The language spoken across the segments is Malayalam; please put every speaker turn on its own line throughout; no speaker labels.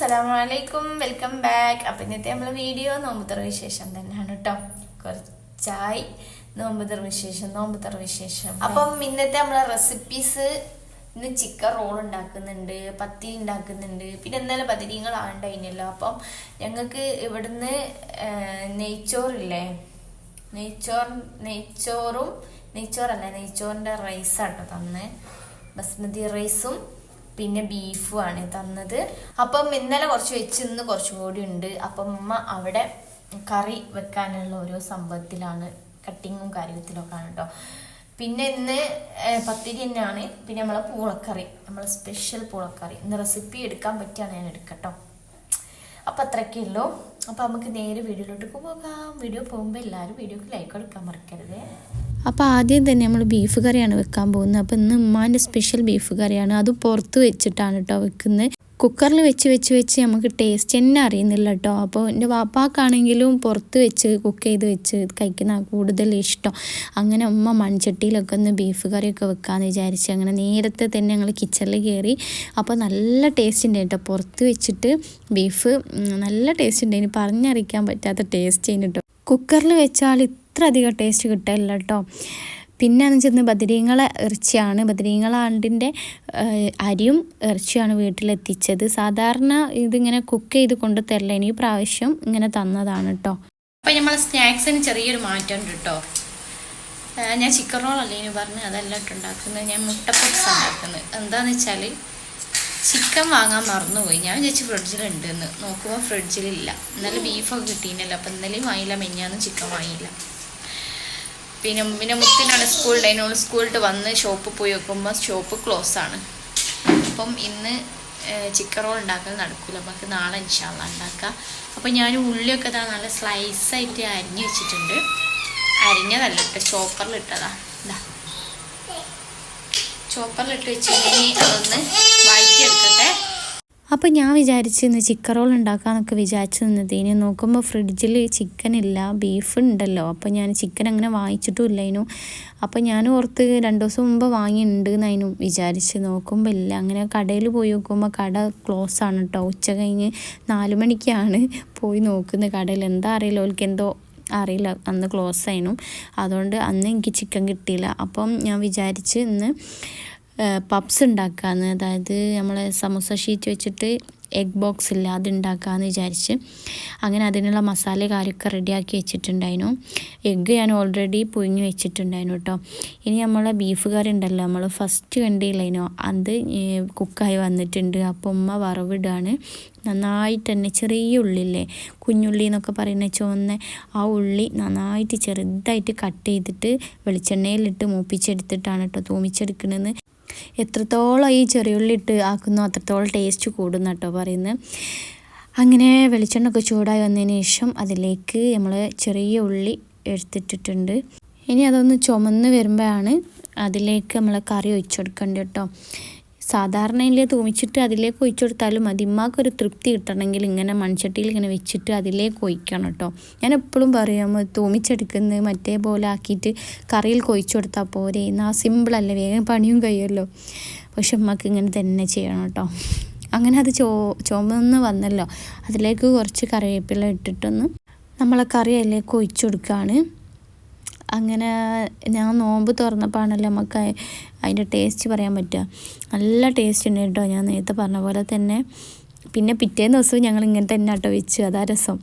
അസ്സലാമലൈക്കും വെൽക്കം ബാക്ക്. അപ്പം ഇന്നത്തെ നമ്മളെ വീഡിയോ നോമ്പുത്തറ വിശേഷം തന്നെയാണ് കേട്ടോ കുറച്ചായി. നോമ്പുത്തറ വിശേഷം നോമ്പുത്തറ വിശേഷം. അപ്പം ഇന്നത്തെ നമ്മളെ റെസിപ്പീസ് ഇന്ന് ചിക്കൻ റോൾ ഉണ്ടാക്കുന്നുണ്ട് പത്തി ഉണ്ടാക്കുന്നുണ്ട്. പിന്നെ എന്തായാലും പതിരിങ്ങൾ ആണ്ടായിനല്ലോ. അപ്പം ഞങ്ങൾക്ക് ഇവിടുന്ന് നെയ്ച്ചോറില്ലേ? നെയ്ച്ചോർ നെയ്ച്ചോറും നെയ്ച്ചോറല്ല നെയ്ച്ചോറിന്റെ റൈസാട്ടോ തന്ന്. ബസ്മതി റൈസും പിന്നെ ബീഫും ആണ് തന്നത്. അപ്പം ഇന്നലെ കുറച്ച് വെച്ച് ഇന്ന് കുറച്ചും കൂടി ഉണ്ട്. അപ്പം അമ്മ അവിടെ കറി വെക്കാനുള്ള ഓരോ സംഭവത്തിലാണ് കട്ടിങ്ങും കാര്യത്തിലൊക്കെ ആണ് കേട്ടോ പിന്നെ ഇന്ന് പത്തിരി തന്നെയാണ്. പിന്നെ നമ്മളെ പൂളക്കറി നമ്മളെ സ്പെഷ്യൽ പൂളക്കറി. ഇന്ന് റെസിപ്പി എടുക്കാൻ പറ്റിയാണ് ഞാൻ എടുക്കട്ടോ. അപ്പം അത്രയൊക്കെ ഉള്ളൂ. അപ്പം നമുക്ക് നേരെ വീഡിയോയിലോട്ട് പോകാം. വീഡിയോ പോകുമ്പോൾ എല്ലാവരും വീഡിയോക്ക് ലൈക്ക് കൊടുക്കാൻ മറക്കരുതേ.
അപ്പോൾ ആദ്യം തന്നെ നമ്മൾ ബീഫ് കറിയാണ് വെക്കാൻ പോകുന്നത്. അപ്പോൾ ഇന്ന് ഉമ്മാന്റെ സ്പെഷ്യൽ ബീഫ് കറിയാണ്. അത് പുറത്ത് വെച്ചിട്ടാണ് കേട്ടോ വെക്കുന്നത്. കുക്കറിൽ വെച്ച് വെച്ച് വെച്ച് നമുക്ക് ടേസ്റ്റ് തന്നെ അറിയുന്നില്ല കേട്ടോ അപ്പോൾ എന്റെ വാപ്പാക്കാണെങ്കിലും പുറത്ത് വെച്ച് കുക്ക് ചെയ്ത് വെച്ച് കഴിക്കുന്ന കൂടുതൽ ഇഷ്ടം. അങ്ങനെ ഉമ്മ മൺചട്ടിയിലൊക്കെ ഒന്ന് ബീഫ് കറിയൊക്കെ വെക്കാമെന്ന് വിചാരിച്ച് അങ്ങനെ നേരത്തെ തന്നെ ഞങ്ങൾ കിച്ചണിൽ കയറി അപ്പോൾ നല്ല ടേസ്റ്റ് ഉണ്ട് കേട്ടോ പുറത്ത് വെച്ചിട്ട് ബീഫ് നല്ല ടേസ്റ്റ് ഉണ്ട് ഇനി പറഞ്ഞറിയിക്കാൻ പറ്റാത്ത ടേസ്റ്റ് ചെയ്യുന്നു കേട്ടോ കുക്കറിൽ വെച്ചാൽ ഇത്ര അധികം ടേസ്റ്റ് കിട്ടില്ല കേട്ടോ. പിന്നെ എന്ന് വെച്ചാൽ ബദരീങ്ങളെ ഇറച്ചിയാണ്. ബദരീങ്ങള ആണ്ടിന്റെ അരിയും ഇറച്ചിയാണ് വീട്ടിലെത്തിച്ചത്. സാധാരണ ഇതിങ്ങനെ കുക്ക് ചെയ്ത് കൊണ്ട് തരില്ല. ഇനി പ്രാവശ്യം ഇങ്ങനെ തന്നതാണ് കേട്ടോ.
അപ്പം നമ്മൾ സ്നാക്സിന് ചെറിയൊരു മാറ്റം ഉണ്ട് കേട്ടോ ഞാൻ ചിക്കൻ റോൾ ഇനി പറഞ്ഞ് അതല്ല ഉണ്ടാക്കുന്നത്. ഞാൻ മുട്ടപ്പപ്സ് ഉണ്ടാക്കുന്നത്. എന്താണെന്ന് വെച്ചാൽ ചിക്കൻ വാങ്ങാൻ മറന്നുപോയി. ഞാൻ വിചാരിച്ചു ഫ്രിഡ്ജിലുണ്ടെന്ന്. നോക്കുമ്പോൾ ഫ്രിഡ്ജിലില്ല. ഇന്നലെ ബീഫൊക്കെ കിട്ടിയില്ല അപ്പം ഇന്നലെയും വാങ്ങിയില്ല. മെഞ്ഞാന്നും ചിക്കൻ വാങ്ങിയില്ല. പിന്നെ പിന്നെ മുത്തിനാണ് സ്കൂൾ ഉണ്ടായിരുന്നു സ്കൂളിട്ട് വന്ന് ഷോപ്പ് പോയി വെക്കുമ്പോൾ ഷോപ്പ് ക്ലോസ് ആണ്. അപ്പം ഇന്ന് ചിക്കൻ റോൾ ഉണ്ടാക്കൽ നടക്കില്ല നമുക്ക് നാളെ ഇൻഷാള്ള ഉണ്ടാക്കാം അപ്പം ഞാൻ ഉള്ളിയൊക്കെ ഇതാ നല്ല സ്ലൈസായിട്ട് അരിഞ്ഞ് വെച്ചിട്ടുണ്ട്. അരിഞ്ഞതല്ല കേട്ടോ ചോപ്പറിലിട്ടതാ ഇതാ. ചോപ്പറിലിട്ട് വെച്ച് ഇനി അതൊന്ന് വഴറ്റിയെടുക്കട്ടെ
അപ്പോൾ ഞാൻ വിചാരിച്ച് ഇന്ന് ചിക്കൻ റോൾ ഉണ്ടാക്കാമെന്നൊക്കെ വിചാരിച്ചു നിന്നത്. ഇനി നോക്കുമ്പോൾ ഫ്രിഡ്ജിൽ ചിക്കൻ ഇല്ല ബീഫ് ഉണ്ടല്ലോ. അപ്പോൾ ഞാൻ ചിക്കൻ അങ്ങനെ വാങ്ങിച്ചിട്ടും ഇല്ലേനു അപ്പോൾ ഞാൻ ഓർത്ത് രണ്ട് ദിവസം മുമ്പ് വാങ്ങിയിട്ടുണ്ട് എന്നതിനു വിചാരിച്ച് നോക്കുമ്പോൾ ഇല്ല. അങ്ങനെ കടയിൽ പോയി നോക്കുമ്പോൾ കട ക്ലോസ് ആണ് കേട്ടോ ഉച്ച കഴിഞ്ഞ് നാല് മണിക്കാണ് പോയി നോക്കുന്നത് കടയിൽ എന്താ അറിയില്ല. ഓൽക്ക് എന്തോ അറിയില്ല. അന്ന് ക്ലോസ് ആയിരുന്നു അതുകൊണ്ട് അന്ന് എനിക്ക് ചിക്കൻ കിട്ടിയില്ല. അപ്പം ഞാൻ വിചാരിച്ച് ഇന്ന് പപ്സ് ഉണ്ടാക്കാമെന്ന് അതായത് നമ്മളെ സമൂസ ഷീറ്റ് വെച്ചിട്ട് എഗ് ബോക്സ് ഇല്ല അത് ഉണ്ടാക്കാമെന്ന് വിചാരിച്ച് അങ്ങനെ അതിനുള്ള മസാല കാര്യമൊക്കെ റെഡിയാക്കി വെച്ചിട്ടുണ്ടായിരുന്നു. എഗ്ഗ് ഞാൻ ഓൾറെഡി പുഴിഞ്ഞ് വെച്ചിട്ടുണ്ടായിരുന്നു കേട്ടോ ഇനി നമ്മളെ ബീഫ് കറി ഉണ്ടല്ലോ നമ്മൾ ഫസ്റ്റ് കണ്ടില്ലേനോ അത് കുക്കായി വന്നിട്ടുണ്ട്. അപ്പോൾ ഉമ്മ വറവിടാണ് നന്നായിട്ട് തന്നെ ചെറിയ ഉള്ളില്ലേ കുഞ്ഞുള്ളി എന്നൊക്കെ പറയുന്ന ചുവന്ന ആ ഉള്ളി നന്നായിട്ട് ചെറുതായിട്ട് കട്ട് ചെയ്തിട്ട് വെളിച്ചെണ്ണയിലിട്ട് മൂപ്പിച്ചെടുത്തിട്ടാണ് കേട്ടോ തൂമിച്ചെടുക്കണമെന്ന് എത്രത്തോളം ഈ ചെറിയുള്ളി ഇട്ട് ആക്കുന്നോ അത്രത്തോളം ടേസ്റ്റ് കൂടുന്ന കേട്ടോ പറയുന്നത്. അങ്ങനെ വെളിച്ചെണ്ണ ഒക്കെ ചൂടായി വന്നതിന് ശേഷം അതിലേക്ക് നമ്മൾ ചെറിയ ഉള്ളി എടുത്തിട്ടിട്ടുണ്ട്. ഇനി അതൊന്ന് ചുമന്ന് വരുമ്പോഴാണ് അതിലേക്ക് നമ്മൾ കറി ഒഴിച്ചു കൊടുക്കേണ്ടത് കേട്ടോ. സാധാരണ ഇതിൽ തൂമിച്ചിട്ട് അതിലേക്ക് ഒഴിച്ചു കൊടുത്താലും മതി. ഉമ്മാക്കൊരു തൃപ്തി കിട്ടണമെങ്കിൽ ഇങ്ങനെ മൺചട്ടിയിൽ ഇങ്ങനെ വെച്ചിട്ട് അതിലേക്ക് ഒഴിക്കണം കേട്ടോ. ഞാൻ എപ്പോഴും പറയാം തൂമിച്ചെടുക്കുന്നത് മറ്റേ പോലെ ആക്കിയിട്ട് കറിയിൽ കൊഴിച്ചു കൊടുത്താൽ പോരെ എന്നാൽ സിമ്പിളല്ലേ വേഗം പണിയും കഴിയുമല്ലോ പക്ഷെ ഉമ്മക്ക് ഇങ്ങനെ തന്നെ ചെയ്യണം കേട്ടോ. അങ്ങനെ അത് ചോ ചുമന്ന് വന്നല്ലോ. അതിലേക്ക് കുറച്ച് കറിവേപ്പില ഇട്ടിട്ടൊന്ന് നമ്മളെ കറി അതിലേക്ക് ഒഴിച്ചു കൊടുക്കുകയാണ് അങ്ങനെ ഞാൻ നോമ്പ് തുറന്നപ്പോഴാണല്ലോ നമുക്ക് അതിന്റെ ടേസ്റ്റ് പറയാൻ പറ്റുക. നല്ല ടേസ്റ്റ് ഉണ്ട് കേട്ടോ. ഞാൻ നേരത്തെ പറഞ്ഞ പോലെ തന്നെ. പിന്നെ പിറ്റേന്ന് ദിവസവും ഞങ്ങൾ ഇങ്ങനെ തന്നെ കേട്ടോ വെച്ച്. അതാ രസം.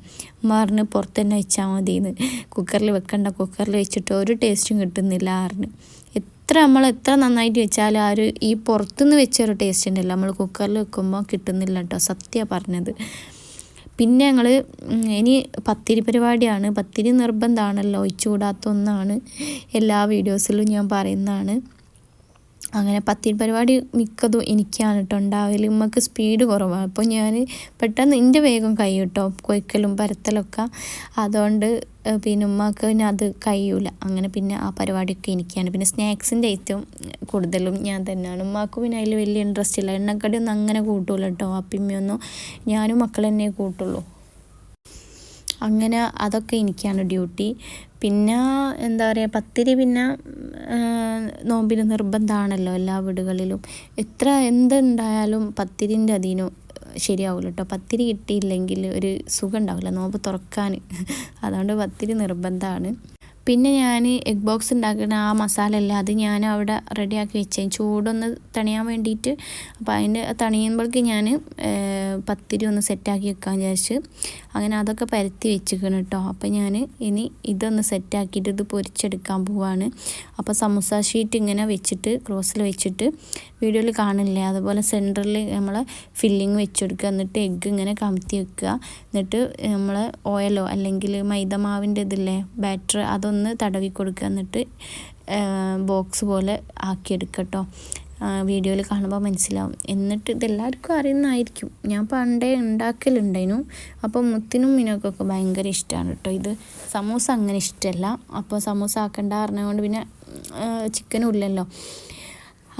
മാറിന് പുറത്ത് തന്നെ വെച്ചാൽ മതിയെന്ന് കുക്കറിൽ വെക്കണ്ട. കുക്കറിൽ വെച്ചിട്ട് ഒരു ടേസ്റ്റും കിട്ടുന്നില്ല ആറിന് എത്ര നമ്മൾ എത്ര നന്നായിട്ട് വെച്ചാലും ആ ഒരു ഈ പുറത്തുനിന്ന് വെച്ചൊരു ടേസ്റ്റ് ഉണ്ടല്ലോ. നമ്മൾ കുക്കറിൽ വെക്കുമ്പോൾ കിട്ടുന്നില്ല കേട്ടോ. സത്യമാണ് പറഞ്ഞത്. പിന്നെ ഞങ്ങൾ ഇനി പത്തിരി പരിപാടിയാണ്. പത്തിരി നിർബന്ധമാണല്ലോ ഒഴിച്ചുകൂടാത്ത ഒന്നാണ്. എല്ലാ വീഡിയോസിലും ഞാൻ പറയുന്നതാണ്. അങ്ങനെ പത്തിൻ പരിപാടി മിക്കതും എനിക്കാണ് കേട്ടോ ഉണ്ടാവൽ. ഉമ്മക്ക് സ്പീഡ് കുറവാണ് അപ്പോൾ ഞാൻ പെട്ടെന്ന് എന്റെ വേഗം കഴിയും കേട്ടോ കൊയ്ക്കലും പരത്തലൊക്കെ. അതുകൊണ്ട് പിന്നെ ഉമ്മക്ക് പിന്നെ അത് കഴിയൂല. അങ്ങനെ പിന്നെ ആ പരിപാടിയൊക്കെ എനിക്കാണ്. പിന്നെ സ്നാക്സിന്റെ ഏറ്റവും കൂടുതലും ഞാൻ തന്നെയാണ് ഉമ്മാക്ക് പിന്നെ അതിൽ വലിയ ഇൻട്രസ്റ്റ് ഇല്ല. എണ്ണക്കടിയൊന്നും അങ്ങനെ കൂട്ടൂല കേട്ടോ അപ്പിമ്മയൊന്നും ഞാനും മക്കൾ തന്നെ കൂട്ടുള്ളൂ. അങ്ങനെ അതൊക്കെ എനിക്കാണ് ഡ്യൂട്ടി. പിന്നെ എന്താ പറയുക പത്തിരി പിന്നെ നോമ്പിന് നിർബന്ധമാണല്ലോ എല്ലാ വീടുകളിലും. എത്ര എന്തുണ്ടായാലും പത്തിരിന്റെ അധീനം ശരിയാവില്ല കേട്ടോ പത്തിരി കിട്ടിയില്ലെങ്കിൽ ഒരു സുഖം ഉണ്ടാവില്ല നോമ്പ് തുറക്കാൻ. അതുകൊണ്ട് പത്തിരി നിർബന്ധമാണ് പിന്നെ ഞാൻ എഗ് ബോക്സ് ഉണ്ടാക്കുന്ന ആ മസാല അല്ല അത് ഞാൻ അവിടെ റെഡിയാക്കി വെച്ചേ ചൂടൊന്ന് തണിയാൻ വേണ്ടിയിട്ട് അപ്പോൾ അതിന്റെ തണിയുമ്പോഴേക്ക് ഞാൻ പത്തിരി ഒന്ന് സെറ്റാക്കി വെക്കാൻ വിചാരിച്ച്. അങ്ങനെ അതൊക്കെ പരത്തി വെച്ചിരിക്കണം കേട്ടോ അപ്പോൾ ഞാൻ ഇനി ഇതൊന്ന് സെറ്റാക്കിയിട്ട് ഇത് പൊരിച്ചെടുക്കാൻ പോവാണ്. അപ്പോൾ സമൂസ ഷീറ്റ് ഇങ്ങനെ വെച്ചിട്ട് ക്രോസിൽ വെച്ചിട്ട് വീഡിയോയിൽ കാണില്ലേ? അതുപോലെ സെന്ററിൽ നമ്മൾ ഫില്ലിങ് വെച്ചെടുക്കുക എന്നിട്ട് എഗ്ഗ് ഇങ്ങനെ കമത്തി വെക്കുക എന്നിട്ട് നമ്മൾ ഓയിലോ അല്ലെങ്കിൽ മൈദമാവിന്റെ ഇതില്ലേ ബാറ്റർ അതൊന്ന് തടവി കൊടുക്കുക എന്നിട്ട് ബോക്സ് പോലെ ആക്കിയെടുക്കട്ടോ കേട്ടോ വീഡിയോയിൽ കാണുമ്പോൾ മനസ്സിലാവും. എന്നിട്ട് ഇതെല്ലാവർക്കും അറിയുന്നതായിരിക്കും. ഞാൻ പണ്ടേ ഉണ്ടാക്കലുണ്ടായിരുന്നു. അപ്പോൾ മുത്തിനും മിനക്കൊക്കെ ഭയങ്കര ഇഷ്ടമാണ് കേട്ടോ ഇത്. സമൂസ അങ്ങനെ ഇഷ്ടമല്ല അപ്പോൾ സമൂസ ആക്കണ്ട പറഞ്ഞതുകൊണ്ട് പിന്നെ ചിക്കനും ഇല്ലല്ലോ.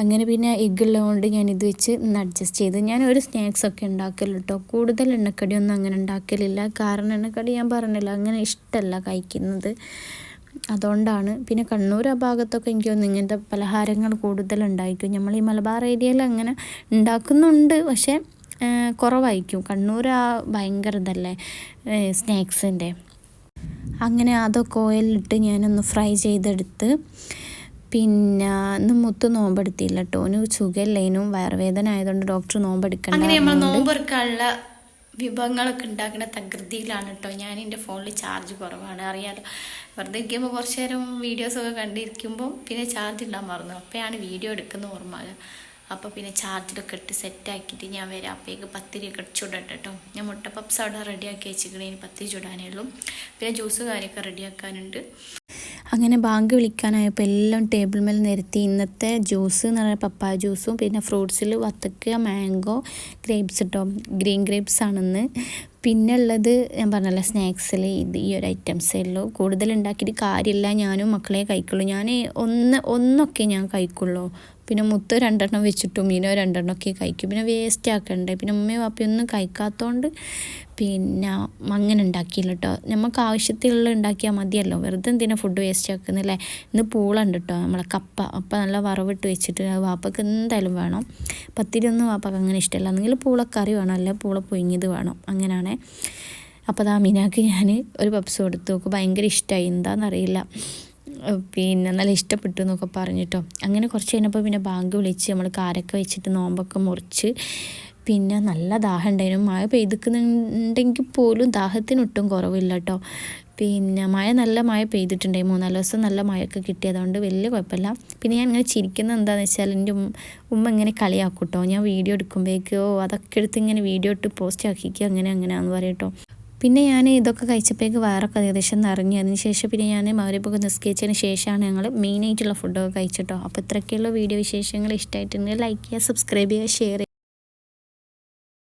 അങ്ങനെ പിന്നെ എഗ്ഗ് ഉള്ളതുകൊണ്ട് ഞാൻ ഇത് വെച്ച് ഇന്ന് അഡ്ജസ്റ്റ് ചെയ്ത്. ഞാൻ ഒരു സ്നാക്സ് ഒക്കെ ഉണ്ടാക്കൽ കേട്ടോ. കൂടുതൽ എണ്ണക്കടിയൊന്നും അങ്ങനെ ഉണ്ടാക്കലില്ല. കാരണം എണ്ണക്കടി ഞാൻ പറഞ്ഞില്ല അങ്ങനെ ഇഷ്ടമല്ല കഴിക്കുന്നത്. അതുകൊണ്ടാണ്. പിന്നെ കണ്ണൂർ ആ ഭാഗത്തൊക്കെ എനിക്ക് തോന്നുന്നു ഇങ്ങനത്തെ പലഹാരങ്ങൾ കൂടുതൽ ഉണ്ടായിരിക്കും നമ്മൾ ഈ മലബാർ ഏരിയയിൽ അങ്ങനെ ഉണ്ടാക്കുന്നുണ്ട്. പക്ഷേ കുറവായിരിക്കും. കണ്ണൂർ ആ ഭയങ്കര ഇതല്ലേ സ്നാക്സിന്റെ. അങ്ങനെ അതൊക്കെ ഓയിലിട്ട് ഞാനൊന്ന് ഫ്രൈ ചെയ്തെടുത്ത് പിന്നെ ഇന്ന് മുത്ത് നോമ്പെടുത്തില്ല കേട്ടോ. ഓന് സുഖമില്ലേനും. വയറുവേദന ആയതുകൊണ്ട് ഡോക്ടർ നോമ്പെടുക്കണം
അങ്ങനെ നമ്മൾ നോമ്പെടുക്കാനുള്ള വിഭവങ്ങളൊക്കെ ഉണ്ടാക്കുന്ന തകൃതിയിലാണ് കേട്ടോ. ഞാൻ എന്റെ ഫോണിൽ ചാർജ് കുറവാണ്. അറിയാലോ. വെറുതെ ഇരിക്കുമ്പോൾ കുറച്ച് നേരം വീഡിയോസൊക്കെ കണ്ടിരിക്കുമ്പോൾ പിന്നെ ചാർജ് ഇടാൻ മറന്നു. അപ്പോഴാണ് വീഡിയോ എടുക്കുന്ന ഓർമ്മ. അപ്പോൾ പിന്നെ ചാർജിലൊക്കെ ഇട്ട് സെറ്റാക്കിയിട്ട് ഞാൻ വരാം. അപ്പോഴേക്ക് പത്തിരിയൊക്കെ ചുടട്ടെ കേട്ടോ. ഞാൻ മുട്ട പപ്സ് അവിടെ റെഡിയാക്കി വെച്ചിരിക്കണേ. പത്തിരി ചുടാനേ ഉള്ളൂ. പിന്നെ ജ്യൂസ് കാര്യമൊക്കെ റെഡിയാക്കാനുണ്ട്
അങ്ങനെ ബാങ്ക് വിളിക്കാനായപ്പോൾ എല്ലാം ടേബിൾ മേൽ നിരത്തി. ഇന്നത്തെ ജ്യൂസ് എന്ന് പറയുന്നത് പപ്പായ ജ്യൂസും പിന്നെ ഫ്രൂട്ട്സിൽ വത്തക്ക മാംഗോ ഗ്രേപ്സ് കേട്ടോ ഗ്രീൻ ഗ്രേപ്സ് ആണെന്ന്. പിന്നെ ഉള്ളത് ഞാൻ പറഞ്ഞല്ലോ സ്നാക്സിൽ ഇത് ഈ ഒരു ഐറ്റംസേ ഉള്ളൂ. കൂടുതൽ ഉണ്ടാക്കിയിട്ട് കാര്യമില്ല. ഞാനും മക്കളെ കഴിക്കുള്ളൂ. ഞാൻ ഒന്ന് ഒന്നൊക്കെ ഞാൻ കഴിക്കുള്ളൂ. പിന്നെ മുത്ത് രണ്ടെണ്ണം വെച്ചിട്ടും മീനോ രണ്ടെണ്ണം ഒക്കെ കഴിക്കും. പിന്നെ വേസ്റ്റ് ആക്കണ്ടേ? പിന്നെ ഉമ്മയും വാപ്പയൊന്നും കഴിക്കാത്തതുകൊണ്ട് പിന്നെ അങ്ങനെ ഉണ്ടാക്കിയില്ല കേട്ടോ നമുക്ക് ആവശ്യത്തിലുള്ള ഉണ്ടാക്കിയാൽ മതിയല്ലോ. വെറുതെ എന്തിനാ ഫുഡ് വേസ്റ്റ് ആക്കുന്നില്ലേ ഇന്ന് പൂളുണ്ട് കേട്ടോ നമ്മളെ കപ്പ. അപ്പം നല്ല വറവിട്ട് വെച്ചിട്ട് വാപ്പക്ക് എന്തായാലും വേണം. പത്തിരി ഒന്നും വാപ്പക്ക് അങ്ങനെ ഇഷ്ടമല്ല അല്ലെങ്കിൽ പൂളക്കറി വേണം അല്ലെ പൂള പൊയിഞ്ഞത് വേണം. അങ്ങനെയാണേ അപ്പോൾ അതാ മീനാക്ക് ഞാൻ ഒരു പപ്സ് കൊടുത്തു. നോക്കും ഭയങ്കര ഇഷ്ടമായി എന്താണെന്നറിയില്ല പിന്നെ നല്ല ഇഷ്ടപ്പെട്ടു എന്നൊക്കെ പറഞ്ഞിട്ടോ. അങ്ങനെ കുറച്ച് കഴിഞ്ഞപ്പോൾ പിന്നെ ബാങ്ക് വിളിച്ച് നമ്മൾ കാരൊക്കെ വെച്ചിട്ട് നോമ്പൊക്കെ മുറിച്ച് പിന്നെ നല്ല ദാഹം ഉണ്ടായിരുന്നു. മഴ പെയ്തിക്കുന്നുണ്ടെങ്കിൽ പോലും ദാഹത്തിനൊട്ടും കുറവില്ല കേട്ടോ പിന്നെ മഴ നല്ല മഴ പെയ്തിട്ടുണ്ടായി. മൂന്നാൽ ദിവസം നല്ല മഴയൊക്കെ കിട്ടിയതുകൊണ്ട് വലിയ കുഴപ്പമില്ല. പിന്നെ ഞാൻ ഇങ്ങനെ ചിരിക്കുന്നത് എന്താണെന്ന് വെച്ചാൽ എന്റെ ഉമ്മ ഇങ്ങനെ കളിയാക്കും കേട്ടോ ഞാൻ വീഡിയോ എടുക്കുമ്പോഴേക്കോ അതൊക്കെ എടുത്ത് ഇങ്ങനെ വീഡിയോ ഇട്ട് പോസ്റ്റ് ആക്കിക്കുക അങ്ങനെ അങ്ങനെയാണെന്ന് പറയും കേട്ടോ പിന്നെ ഞാൻ ഇതൊക്കെ കഴിച്ചപ്പോഴേക്ക് വയറൊക്കെ ഏകദേശം നിറഞ്ഞു. അതിന് ശേഷം പിന്നെ ഞാൻ മൗര്യപ്പൊക്കെ നിസ്കരിച്ചതിന് ശേഷമാണ് ഞങ്ങൾ മെയിനായിട്ടുള്ള ഫുഡൊക്കെ കഴിച്ചിട്ടോ അപ്പോൾ ഇത്രയൊക്കെയുള്ള വീഡിയോ വിശേഷങ്ങൾ ഇഷ്ടമായിട്ടുണ്ടെങ്കിൽ ലൈക്ക് ചെയ്യുക സബ്സ്ക്രൈബ് ചെയ്യുക ഷെയർ ചെയ്യുക.